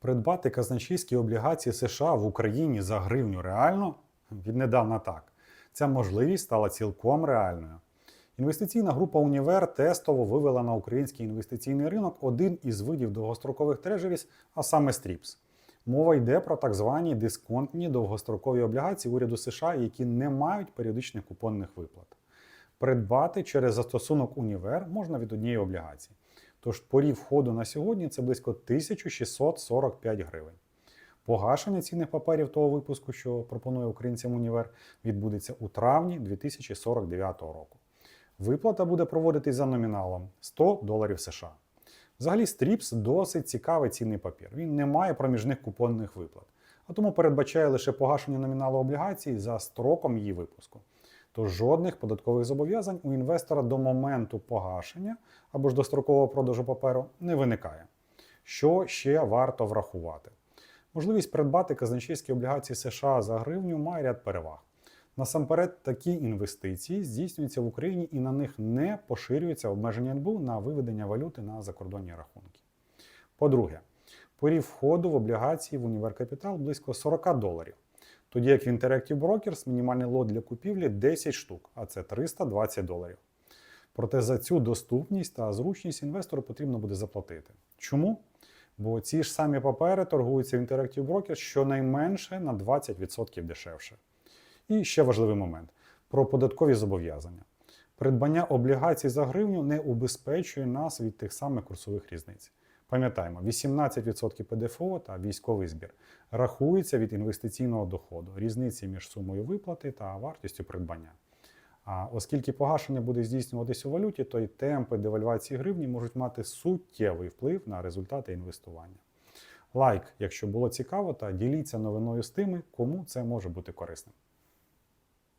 Придбати казначейські облігації США в Україні за гривню реально віднедавна так. Ця можливість стала цілком реальною. Інвестиційна група Універ тестово вивела на український інвестиційний ринок один із видів довгострокових трежеріс, а саме стріпс. Мова йде про так звані дисконтні довгострокові облігації уряду США, які не мають періодичних купонних виплат. Придбати через застосунок Універ можна від однієї облігації. Тож порів входу на сьогодні це близько 1645 гривень. Погашення цінних паперів того випуску, що пропонує українцям Універ, відбудеться у травні 2049 року. Виплата буде проводитись за номіналом 100 доларів США. Взагалі, стріпс досить цікавий цінний папір. Він не має проміжних купонних виплат, а тому передбачає лише погашення номіналу облігацій за строком її випуску. Тож жодних податкових зобов'язань у інвестора до моменту погашення або ж до строкового продажу паперу не виникає. Що ще варто врахувати? Можливість придбати казначейські облігації США за гривню має ряд переваг. Насамперед, такі інвестиції здійснюються в Україні і на них не поширюється обмеження НБУ на виведення валюти на закордонні рахунки. По-друге, порів входу в облігації в Універкапітал близько 40 доларів. Тоді як в Interactive Brokers мінімальний лот для купівлі 10 штук, а це 320 доларів. Проте за цю доступність та зручність інвестору потрібно буде заплатити. Чому? Бо ці ж самі папери торгуються в Interactive Brokers щонайменше на 20% дешевше. І ще важливий момент про податкові зобов'язання. Придбання облігацій за гривню не убезпечує нас від тих самих курсових різниць. Пам'ятаємо, 18% ПДФО та військовий збір рахується від інвестиційного доходу, різниці між сумою виплати та вартістю придбання. А оскільки погашення буде здійснюватись у валюті, то й темпи девальвації гривні можуть мати суттєвий вплив на результати інвестування. Лайк, якщо було цікаво, та діліться новиною з тими, кому це може бути корисним.